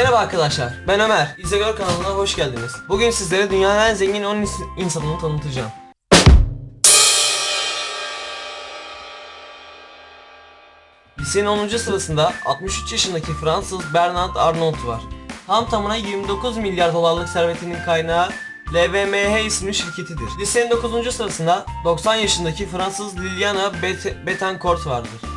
Merhaba arkadaşlar, ben Ömer. İzlegör kanalına hoş geldiniz. Bugün sizlere dünyanın en zengin 10 ins- insanını tanıtacağım. Lisenin 10. sırasında 63 yaşındaki Fransız Bernard Arnault var. Tam tamına 29 milyar dolarlık servetinin kaynağı LVMH isimli şirketidir. Lisenin 9. sırasında 90 yaşındaki Fransız Liliana Bet- Betancourt vardır.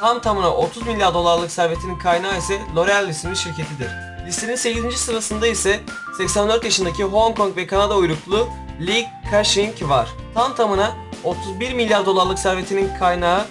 Tam tamına 30 milyar dolarlık servetinin kaynağı ise L'Oreal isimli şirketidir. Listenin 8. sırasında ise 84 yaşındaki Hong Kong ve Kanada uyruklu Lee Ka-shing var. Tam tamına 31 milyar dolarlık servetinin kaynağı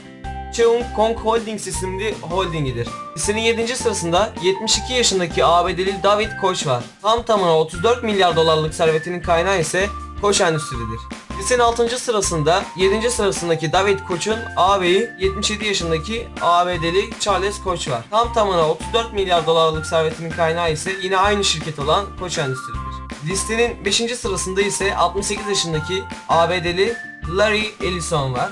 Cheung Kong Holdings isimli holdingidir. Listenin 7. sırasında 72 yaşındaki ABD'li David Koch var. Tam tamına 34 milyar dolarlık servetinin kaynağı ise Koç Endüstri'dir. Listenin 6. sırasında 7. sırasındaki David Koç'un ağabeyi 77 yaşındaki ABD'li Charles Koç var. Tam tamına 34 milyar dolarlık servetinin kaynağı ise yine aynı şirket olan Koç Endüstri'dir. Listenin 5. sırasında ise 68 yaşındaki ABD'li Larry Ellison var.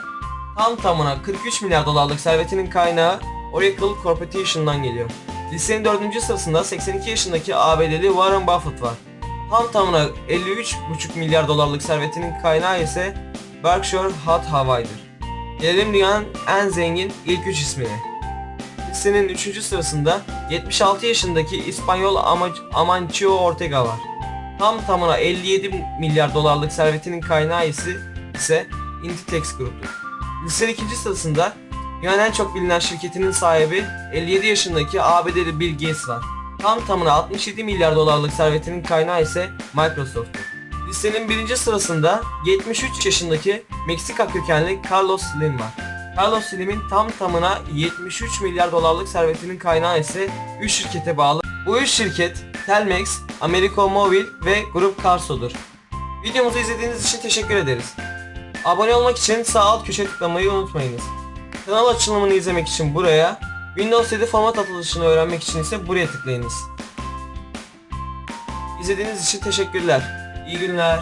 Tam tamına 43 milyar dolarlık servetinin kaynağı Oracle Corporation'dan geliyor. Listenin 4. sırasında 82 yaşındaki ABD'li Warren Buffett var. Tam tamına 53,5 milyar dolarlık servetinin kaynağı ise Berkshire Hathaway'dır. Gelelim dünyanın en zengin ilk 3 ismine. Listenin 3. sırasında 76 yaşındaki İspanyol Ama- Amancio Ortega var. Tam tamına 57 milyar dolarlık servetinin kaynağı ise, Inditex Group'tur. Listenin 2. sırasında dünyanın en çok bilinen şirketinin sahibi 57 yaşındaki ABD'li Bill Gates var. Tam tamına 67 milyar dolarlık servetinin kaynağı ise Microsoft'tur. Listenin birinci sırasında 73 yaşındaki Meksika kökenli Carlos Slim var. Carlos Slim'in tam tamına 73 milyar dolarlık servetinin kaynağı ise 3 şirkete bağlı. Bu 3 şirket Telmex, Americo Mobil ve Grup Carso'dur. Videomuzu izlediğiniz için teşekkür ederiz. Abone olmak için sağ alt köşe tıklamayı unutmayınız. Kanal açılımını izlemek için buraya, Windows 7 format atılışını öğrenmek için ise buraya tıklayınız. İzlediğiniz için teşekkürler. İyi günler.